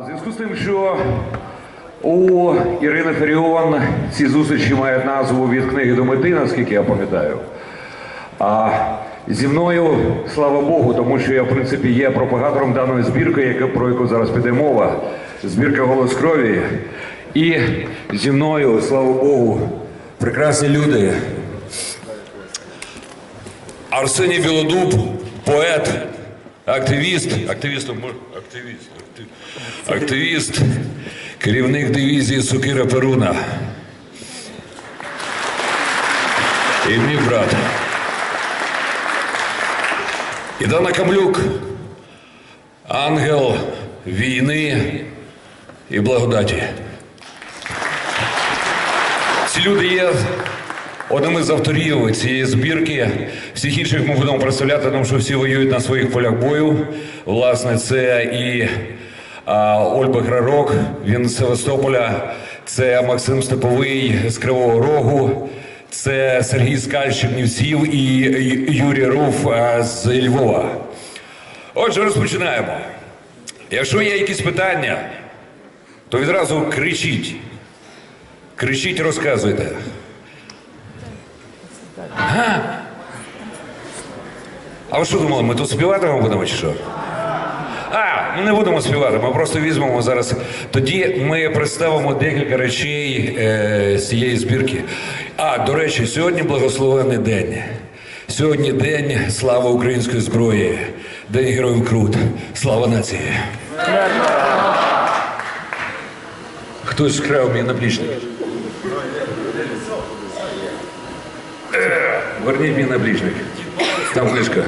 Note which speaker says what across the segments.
Speaker 1: У зв'язку з тим, що у Ірини Феріон ці зустрічі мають назву від книги до мети, наскільки я пам'ятаю. А зі мною, слава Богу, тому що я, в принципі, є пропагатором даної збірки, про яку зараз піде мова, збірка голос крові. І зі мною, слава Богу, прекрасні люди. Арсеній Білодуб, поет, активіст, активіст, активіст, активіст, керівник дивізії Сукира Перуна. І мій брат. І Дана Камлюк, ангел війни і благодаті. Ці люди є одним із авторів цієї збірки. Всіх інших ми будемо представляти, тому що всі воюють на своїх полях бою. Власне, це і а, Ольга Грарок, він з Севастополя, це Максим Степовий з Кривого Рогу, це Сергій Скаль з Чернівців і Юрій Руф з Львова. Отже, розпочинаємо. Якщо є якісь питання, то відразу кричіть. Кричіть, розказуйте. А ви що думали, ми тут співатимемо будемо чи що? А, ми не будемо співати, ми просто візьмемо зараз. Тоді ми представимо декілька речей е, з цієї збірки. А, до речі, сьогодні благословений день. Сьогодні день слава української зброї, День Героїв Крут. Слава нації. Хтось вкрав мій наплічник. Верніть мій наплічник. Там книжка.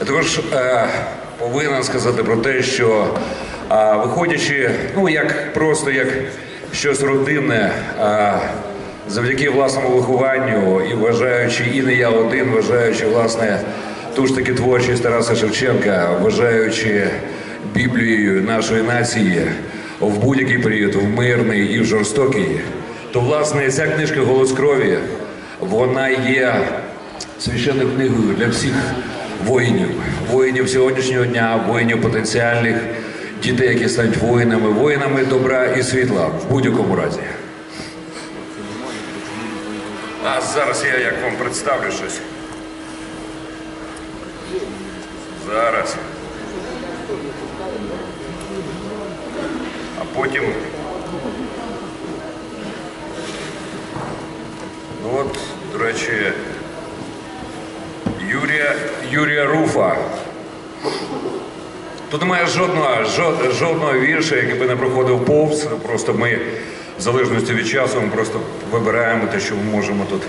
Speaker 1: Я також е, повинен сказати про те, що е, виходячи, ну як просто як щось родинне, е, завдяки власному вихованню і вважаючи, і не я один, вважаючи власне ту ж таки творчість Тараса Шевченка, вважаючи Біблією нашої нації в будь-який період, в мирний і в жорстокий, то власне ця книжка Голос крові вона є священною книгою для всіх воїнів, воїнів сьогоднішнього дня, воїнів потенціальних, дітей, які стануть воїнами, воїнами добра і світла в будь-якому разі. А зараз я як вам представлю щось. Зараз. А потім. Ну от, до речі, Юрія, Юрія Руфа. Тут немає жодного, жод- жодного вірша, який би не проходив повз. Просто ми, в залежності від часу, ми просто вибираємо те, що ми можемо тут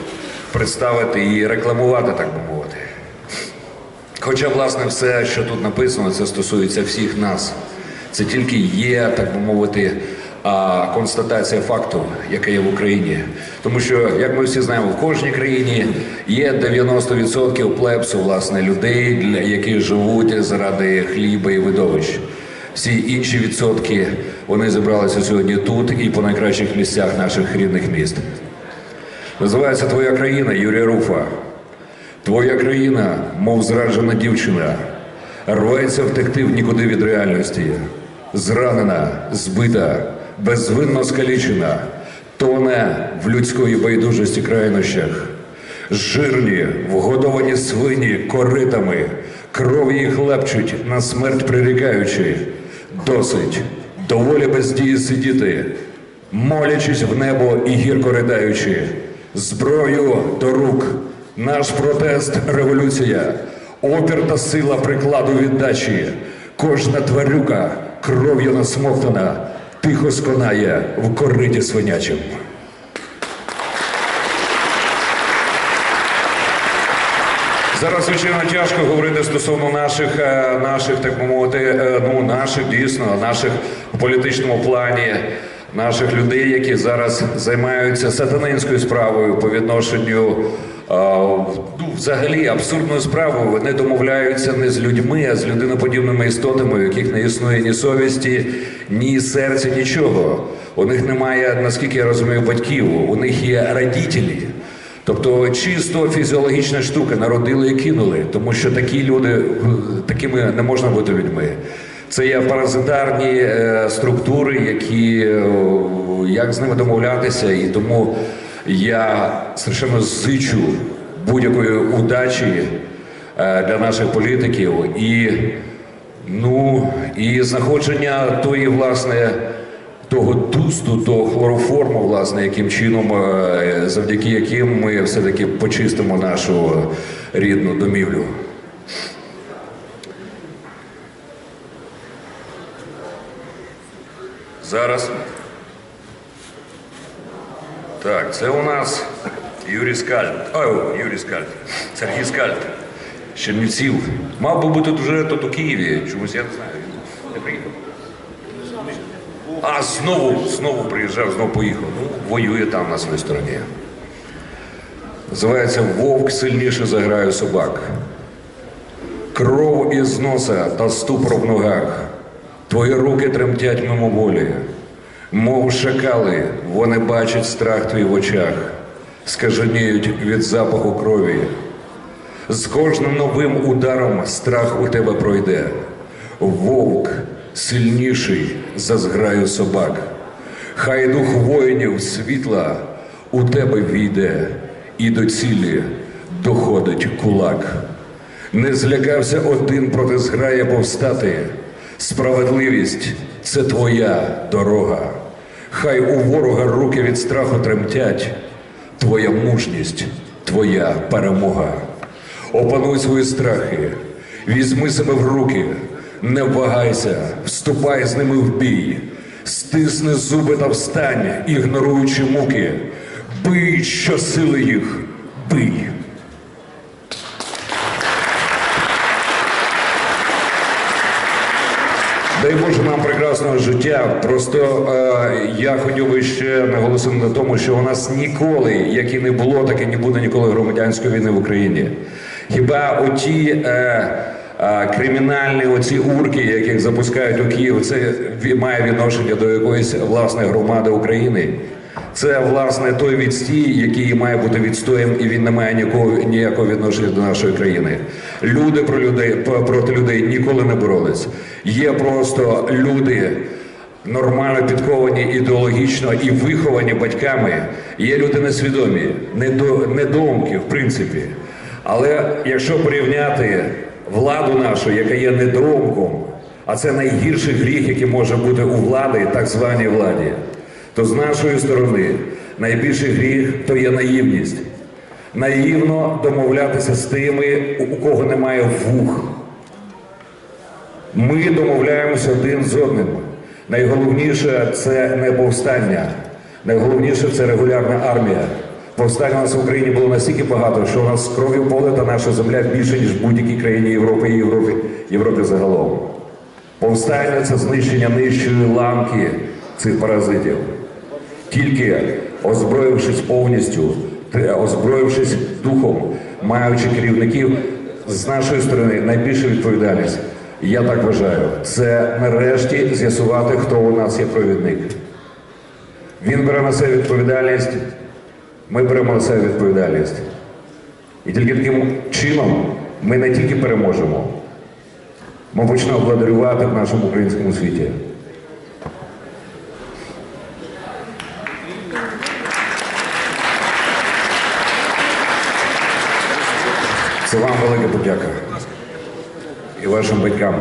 Speaker 1: представити і рекламувати, так би мовити. Хоча, власне, все, що тут написано, це стосується всіх нас. Це тільки є, так би мовити, констатація факту, яка є в Україні. Тому що, як ми всі знаємо, в кожній країні є 90% плебсу, власне, людей, яких живуть заради хліба і видовищ. Всі інші відсотки вони зібралися сьогодні тут і по найкращих місцях наших рідних міст. Називається Твоя країна Юрія Руфа. Твоя країна, мов зраджена дівчина, рветься втекти в нікуди від реальності. Зранена, збита, безвинно скалічена, тоне в людської байдужості крайнощах. Жирні, вгодовані свині коритами, крові їх лепчуть, на смерть прирікаючи. Досить, доволі без дії сидіти, молячись в небо і гірко ридаючи, зброю до рук, наш протест революція, опір та сила прикладу віддачі, кожна тварюка кров'ю насмоктана, тихо сконає в кориті свинячим. Зараз, звичайно, тяжко говорити стосовно наших, е, наших, так мовити, е, ну наших дійсно, наших в політичному плані, наших людей, які зараз займаються сатанинською справою по відношенню ну, взагалі абсурдною справою. Вони домовляються не з людьми, а з людиноподібними істотами, у яких не існує ні совісті, ні серця, нічого. У них немає, наскільки я розумію, батьків, у них є родителі. Тобто чисто фізіологічна штука, народили і кинули, тому що такі люди, е, такими не можна бути людьми. Це є паразитарні е, структури, які е, як з ними домовлятися, і тому я страшенно зичу будь-якої удачі е, для наших політиків і ну і знаходження тої власне того дусту, того хлороформу, власне, яким чином, е, завдяки яким ми все-таки почистимо нашу рідну домівлю. Зараз. Так, це у нас Юрій Скальд. Ой, Юрій Скальд. Сергій Скальд. з Чернівців. Мав би бути вже тут у Києві. Чомусь я не знаю. Він не приїхав. А знову, знову приїжджав, знову поїхав. Ну, воює там на своїй стороні. Називається Вовк сильніше заграє собак. Кров із носа та ступор в ногах. Твої руки тремтять мимоволі. Мов шакали, вони бачать страх твій в очах, скаженіють від запаху крові. З кожним новим ударом страх у тебе пройде. Вовк сильніший за зграю собак. Хай дух воїнів світла у тебе війде, і до цілі доходить кулак. Не злякався один проти зграя повстати. Справедливість це твоя дорога. Хай у ворога руки від страху тремтять. Твоя мужність, твоя перемога. Опануй свої страхи, візьми себе в руки, не вагайся, вступай з ними в бій, стисни зуби та встань, ігноруючи муки. Бий щосили їх, бий. Життя. Просто е, я хотів би ще наголосити на тому, що у нас ніколи, як і не було, так і не буде ніколи громадянської війни в Україні. Хіба оті е, е, кримінальні оці урки, яких запускають у Київ, це має відношення до якоїсь власної громади України. Це власне той відстій, який має бути відстоєм, і він не має ніякого, ніякого відношення до нашої країни. Люди про людей проти людей ніколи не боролись. Є просто люди нормально підковані ідеологічно і виховані батьками. Є люди несвідомі, недо, недоумки, в принципі. Але якщо порівняти владу нашу, яка є недоумком, а це найгірший гріх, який може бути у влади, так званій владі то з нашої сторони найбільший гріх то є наївність. Наївно домовлятися з тими, у кого немає вух. Ми домовляємося один з одним. Найголовніше це не повстання, найголовніше це регулярна армія. Повстань у нас в Україні було настільки багато, що у нас кров'ю полита наша земля більше, ніж в будь-якій країні Європи і Європи, Європи загалом. Повстання це знищення нижчої ланки цих паразитів. Тільки озброївшись повністю, озброївшись духом, маючи керівників, з нашої сторони найбільша відповідальність, я так вважаю, це нарешті з'ясувати, хто у нас є провідник. Він бере на себе відповідальність, ми беремо на себе відповідальність. І тільки таким чином ми не тільки переможемо, ми почнемо владарювати в нашому українському світі. Це вам велика подяка і вашим батькам.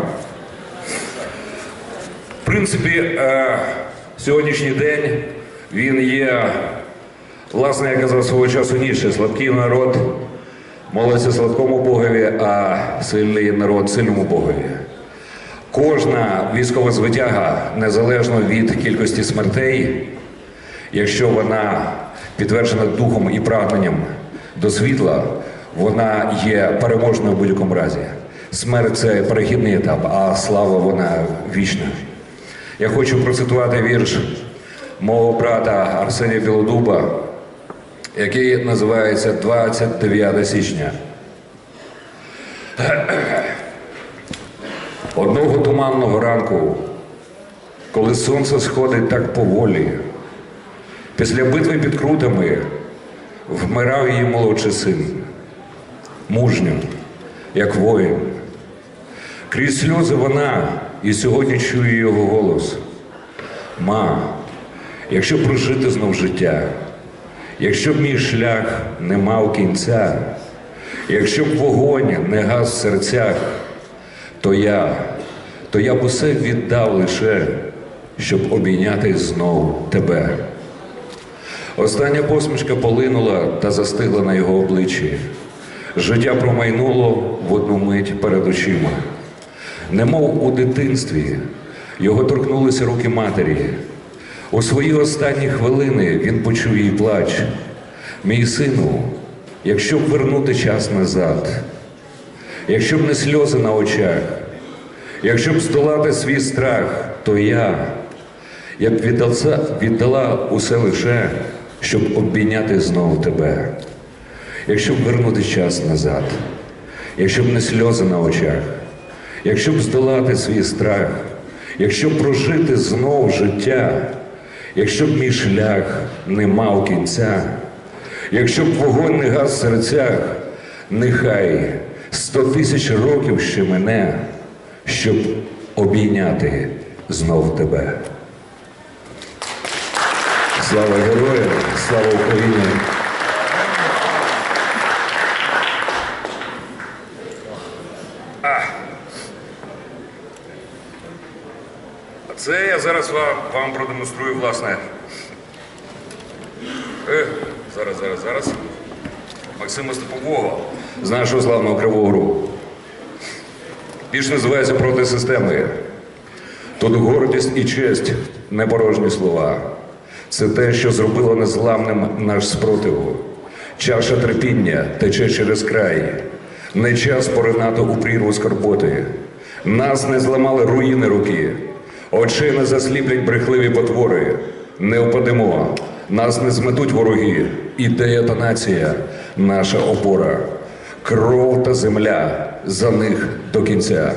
Speaker 1: В принципі, е, сьогоднішній день він є, власне, я казав свого часу ніше, слабкий народ молиться слабкому Богові, а сильний народ сильному Богові. Кожна військова звитяга, незалежно від кількості смертей, якщо вона підтверджена духом і прагненням до світла, вона є переможною в будь-якому разі. Смерть це перехідний етап, а слава вона вічна. Я хочу процитувати вірш мого брата Арсенія Білодуба, який називається 29 січня. Одного туманного ранку, коли сонце сходить так поволі, Після битви під крутами вмирав її молодший син, мужньо, як воїн. Крізь сльози вона і сьогодні чує його голос. Ма, якщо прожити знов життя, якщо б мій шлях не мав кінця, якщо б вогонь не гас в серцях, то я, то я б усе віддав лише, щоб обійняти знов тебе. Остання посмішка полинула та застигла на його обличчі. Життя промайнуло в одну мить перед очима. Немов у дитинстві його торкнулися руки матері. У свої останні хвилини він почув її плач. Мій сину, якщо б вернути час назад, якщо б не сльози на очах, якщо б здолати свій страх, то я, я б віддала, віддала усе лише, щоб обійняти знову тебе. Якщо б вернути час назад, якщо б не сльози на очах, якщо б здолати свій страх, якщо б прожити знов життя, якщо б мій шлях не мав кінця, якщо б вогонь не гас в серцях, нехай сто тисяч років ще мене, щоб обійняти знов тебе. Слава героям, слава Україні! А це я зараз вам, вам продемонструю, власне. Е, зараз, зараз, зараз. Максима Степового з нашого славного Кривого Рогу. Більш називається проти системи. Тут гордість і честь не порожні слова. Це те, що зробило незламним наш спротиву. Чаша терпіння тече через край. Не час поринати у прірву скорботи. Нас не зламали руїни руки. Очей не засліплять брехливі потвори. Не впадемо, нас не зметуть вороги. Ідея та нація наша опора. Кров та земля за них до кінця.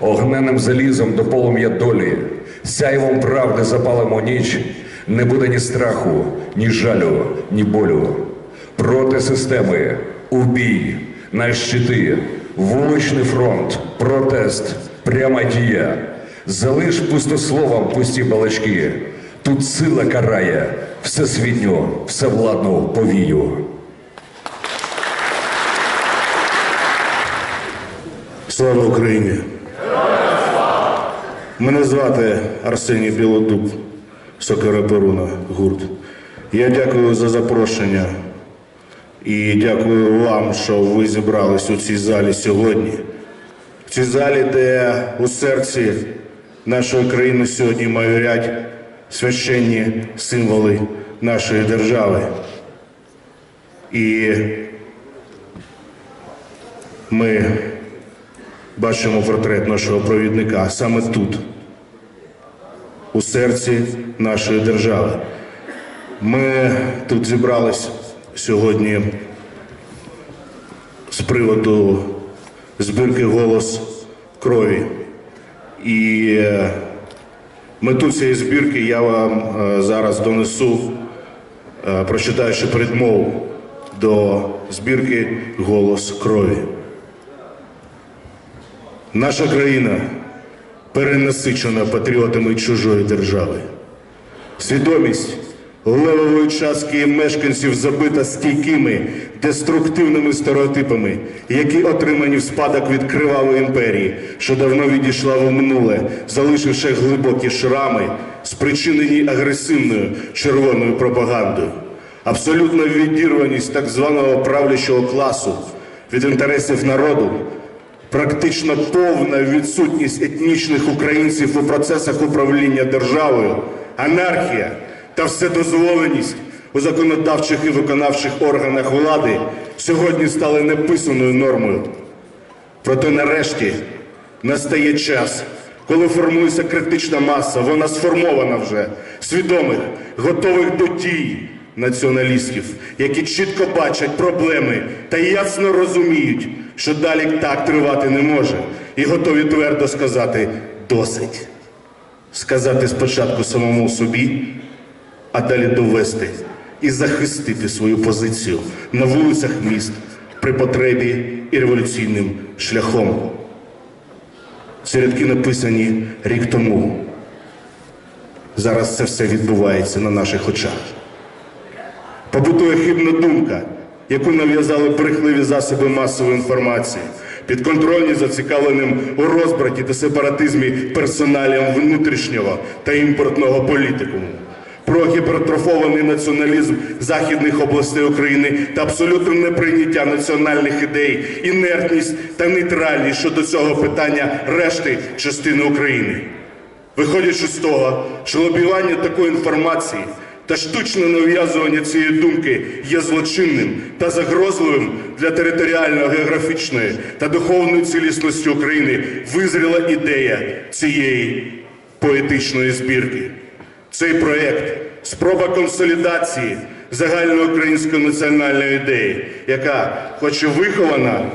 Speaker 1: Огненним залізом до полум'я долі, сяйвом правди запалимо ніч. Не буде ні страху, ні жалю, ні болю. Проти системи, у бій, на щити, вуличний фронт, протест, пряма дія. Залиш пустословом пусті балачки. Тут сила карає всесвітню, всевладну повію.
Speaker 2: Слава Україні! Мене звати Арсеній Білодуб, Сокира Перуна, гурт. Я дякую за запрошення і дякую вам, що ви зібрались у цій залі сьогодні. В цій залі, де у серці нашої країни сьогодні майорять священні символи нашої держави. І ми бачимо портрет нашого провідника саме тут, у серці нашої держави. Ми тут зібрались сьогодні з приводу збірки голос крові. І е, мету цієї збірки я вам е, зараз донесу, е, прочитаючи передмову до збірки Голос крові. Наша країна перенасичена патріотами чужої держави. Свідомість левової частки мешканців забита стійкими деструктивними стереотипами, які отримані в спадок від кривавої імперії, що давно відійшла в минуле, залишивши глибокі шрами, спричинені агресивною червоною пропагандою. Абсолютна відірваність так званого правлячого класу від інтересів народу практично повна відсутність етнічних українців у процесах управління державою, анархія та вседозволеність у законодавчих і виконавчих органах влади сьогодні стали неписаною нормою. Проте нарешті настає час, коли формується критична маса, вона сформована вже свідомих, готових до дій націоналістів, які чітко бачать проблеми та ясно розуміють, що далі так тривати не може, і готові твердо сказати досить. Сказати спочатку самому собі, а далі довести і захистити свою позицію на вулицях міст при потребі і революційним шляхом. Ці рядки написані рік тому. Зараз це все відбувається на наших очах. Побутує хибна думка, яку нав'язали брехливі засоби масової інформації, підконтрольні зацікавленим у розбраті та сепаратизмі персоналіям внутрішнього та імпортного політикуму. Про гіпертрофований націоналізм західних областей України та абсолютне неприйняття національних ідей, інертність та нейтральність щодо цього питання решти частини України. Виходячи з того, що лобіювання такої інформації та штучне нав'язування цієї думки є злочинним та загрозливим для територіальної, географічної та духовної цілісності України, визріла ідея цієї поетичної збірки. Цей проєкт спроба консолідації загальноукраїнської національної ідеї, яка, хоч і вихована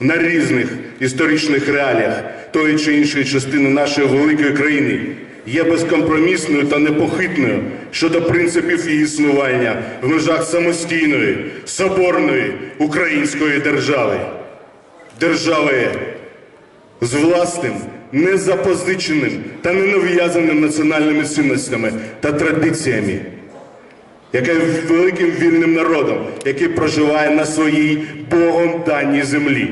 Speaker 2: на різних історичних реаліях тої чи іншої частини нашої великої країни є безкомпромісною та непохитною щодо принципів її існування в межах самостійної, соборної української держави. Держави з власним, незапозиченим та ненав'язаним національними цінностями та традиціями, яке великим вільним народом, який проживає на своїй Богом даній землі.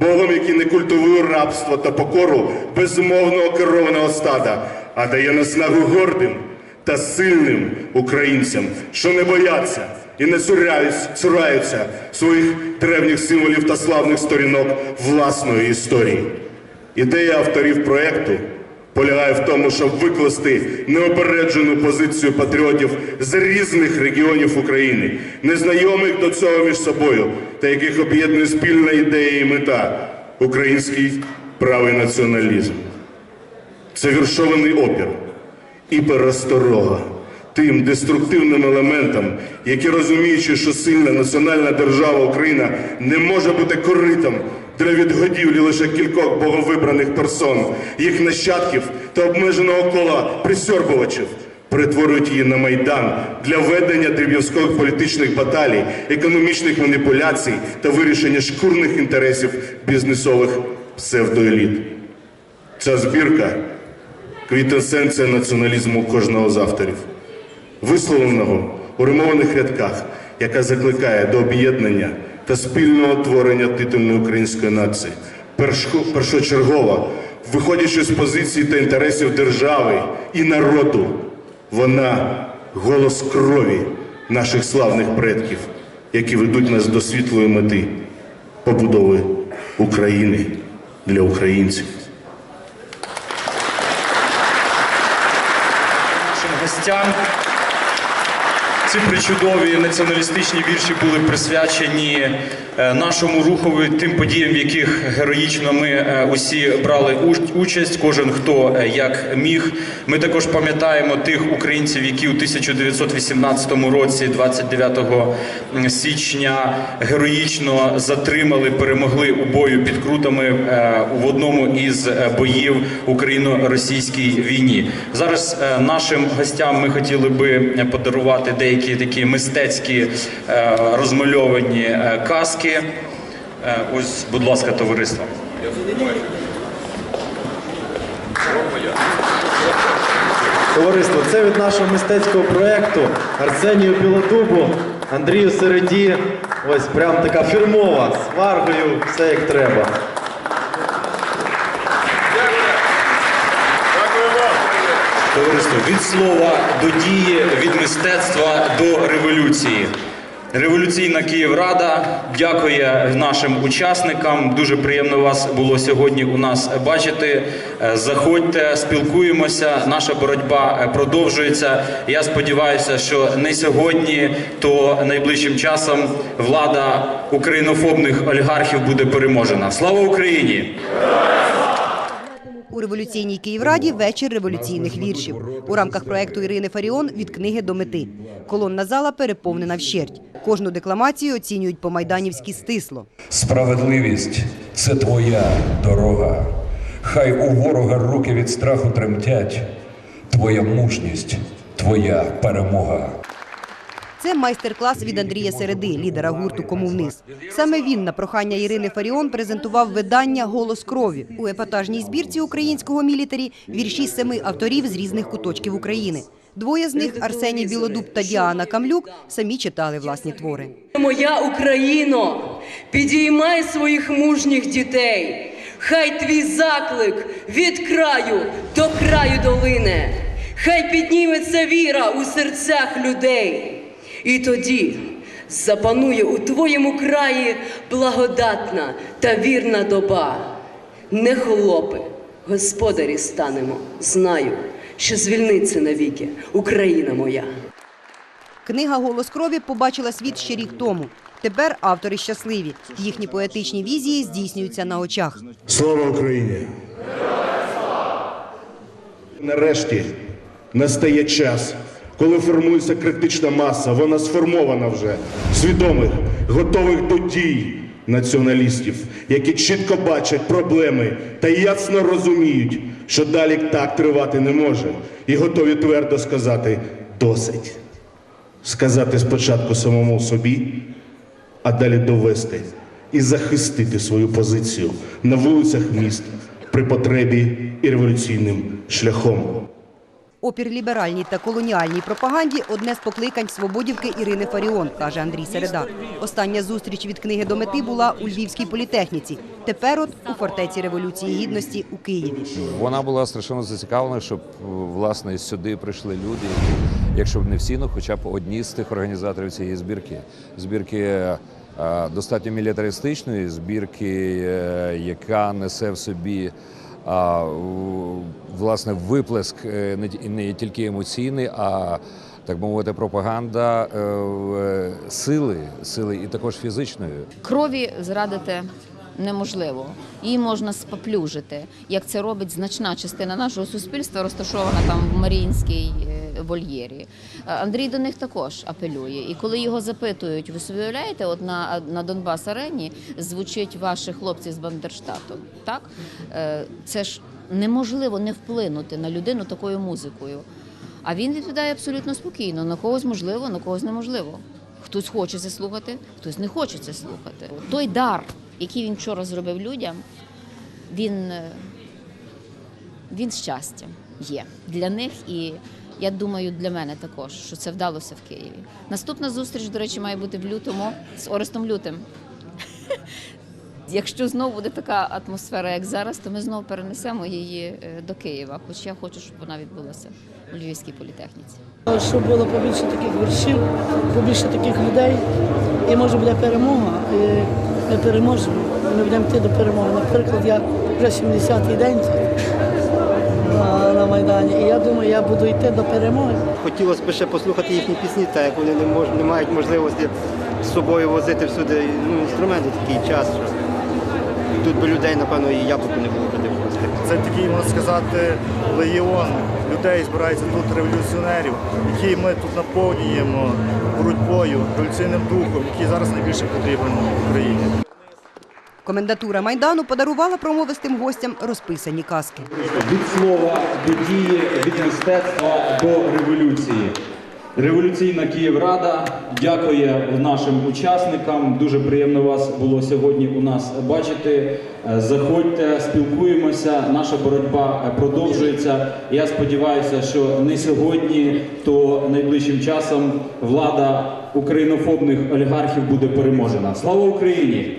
Speaker 2: Богом, який не культивує рабство та покору безмовного керованого стада, а дає наснагу гордим та сильним українцям, що не бояться і не цураються своїх древніх символів та славних сторінок власної історії. Ідея авторів проекту полягає в тому, щоб викласти неопереджену позицію патріотів з різних регіонів України, незнайомих до цього між собою, та яких об'єднує спільна ідея і мета український правий націоналізм. Це віршований опір і пересторога тим деструктивним елементам, які розуміючи, що сильна національна держава Україна не може бути коритом для відгодівлі лише кількох боговибраних персон, їх нащадків та обмеженого кола присьорбувачів, перетворюють її на майдан для ведення дріб'язкових політичних баталій, економічних маніпуляцій та вирішення шкурних інтересів бізнесових псевдоеліт. Ця збірка квітесенція націоналізму кожного з авторів, висловленого у римованих рядках, яка закликає до об'єднання та спільного творення титульної української нації, першо- першочергова, виходячи з позицій та інтересів держави і народу, вона голос крові наших славних предків, які ведуть нас до світлої мети побудови України для українців.
Speaker 3: гостям. Ці причудові націоналістичні вірші були присвячені е, нашому рухові тим подіям, в яких героїчно ми е, усі брали участь, кожен хто е, як міг. Ми також пам'ятаємо тих українців, які у 1918 році, 29 січня, героїчно затримали, перемогли у бою під крутами в одному із боїв Україно-російській війні. Зараз нашим гостям ми хотіли би подарувати деякі такі мистецькі е, розмальовані е, каски. Е, Ось, будь ласка, товариство.
Speaker 4: Товариство, це від нашого мистецького проєкту Арсенію Білодубу, Андрію Середі. Ось прям така фірмова, з варгою, все як треба.
Speaker 3: Товариство, від слова до дії, від мистецтва до революції. Революційна Київрада дякує нашим учасникам. Дуже приємно вас було сьогодні у нас бачити. Е, Заходьте, спілкуємося. Наша боротьба е, продовжується. Я сподіваюся, що не сьогодні, то найближчим часом влада українофобних олігархів буде переможена. Слава Україні!
Speaker 5: У революційній Київраді вечір революційних віршів. У рамках проекту Ірини Фаріон від книги до мети. Колонна зала переповнена вщерть. Кожну декламацію оцінюють по-майданівськи стисло.
Speaker 6: Справедливість це твоя дорога. Хай у ворога руки від страху тремтять. Твоя мужність твоя перемога.
Speaker 5: Це майстер-клас від Андрія Середи, лідера гурту Кому вниз. Саме він на прохання Ірини Фаріон презентував видання Голос крові у епатажній збірці українського мілітарі вірші семи авторів з різних куточків України. Двоє з них Арсеній Білодуб та Діана Камлюк самі читали власні твори.
Speaker 7: Моя Україно, підіймай своїх мужніх дітей. Хай твій заклик від краю до краю долине. Хай підніметься віра у серцях людей. І тоді запанує у твоєму краї благодатна та вірна доба. Не холопи, господарі станемо. Знаю, що звільниться навіки Україна моя.
Speaker 5: Книга Голос крові побачила світ ще рік тому. Тепер автори щасливі. Їхні поетичні візії здійснюються на очах.
Speaker 2: Слава Україні! Нарешті настає час, коли формується критична маса, вона сформована вже свідомих, готових до дій націоналістів, які чітко бачать проблеми та ясно розуміють, що далі так тривати не може, і готові твердо сказати досить. Сказати спочатку самому собі, а далі довести і захистити свою позицію на вулицях міст при потребі і революційним шляхом.
Speaker 5: Опір ліберальній та колоніальній пропаганді одне з покликань свободівки Ірини Фаріон, каже Андрій Середа. Остання зустріч від книги до мети була у Львівській політехніці. Тепер от у фортеці революції гідності у Києві.
Speaker 1: Вона була страшенно зацікавлена, щоб власне сюди прийшли люди, якщо б не всі, ну хоча б одні з тих організаторів цієї збірки. Збірки е, достатньо мілітаристичної, збірки, е, яка несе в собі. А власне виплеск е, не ті- не тільки емоційний, а так мовити, пропаганда е, е, сили, сили і також фізичної.
Speaker 8: Крові зрадити неможливо. Її можна споплюжити, як це робить значна частина нашого суспільства, розташована там в Маріїнській вольєрі. Е, Андрій до них також апелює. І коли його запитують, ви собі уявляєте, от на, на Донбас арені звучить ваші хлопці з Бандерштату. Так Е, це ж неможливо не вплинути на людину такою музикою. А він відповідає абсолютно спокійно. На когось можливо, на когось неможливо. Хтось хоче це слухати, хтось не хоче це слухати. Той дар, який він вчора зробив людям, він, е, він щастя є для них і. Я думаю, для мене також, що це вдалося в Києві. Наступна зустріч, до речі, має бути в лютому з Орестом Лютим. Якщо знову буде така атмосфера, як зараз, то ми знову перенесемо її е, до Києва. Хоч я хочу, щоб вона відбулася у Львівській політехніці.
Speaker 9: Щоб було побільше таких віршів, побільше таких людей, і може буде перемога, і ми переможемо, ми будемо йти до перемоги. Наприклад, я вже 70-й день на, на Майдані, і я думаю, я буду йти до перемоги.
Speaker 10: Хотілося б ще послухати їхні пісні, так як вони не мож, не мають можливості з собою возити всюди ну, інструменти такий час. Що тут би людей, напевно, і яблуку не було би де.
Speaker 11: Це такий, можна сказати, легіон людей збирається тут революціонерів, які ми тут наповнюємо боротьбою, революційним духом, який зараз найбільше потрібен Україні.
Speaker 5: Комендатура майдану подарувала промовистим гостям розписані казки.
Speaker 12: від слова до дії, від мистецтва до революції. Революційна Київрада дякує нашим учасникам. Дуже приємно вас було сьогодні у нас бачити. Заходьте, спілкуємося. Наша боротьба продовжується. Я сподіваюся, що не сьогодні, то найближчим часом влада українофобних олігархів буде переможена. Слава Україні!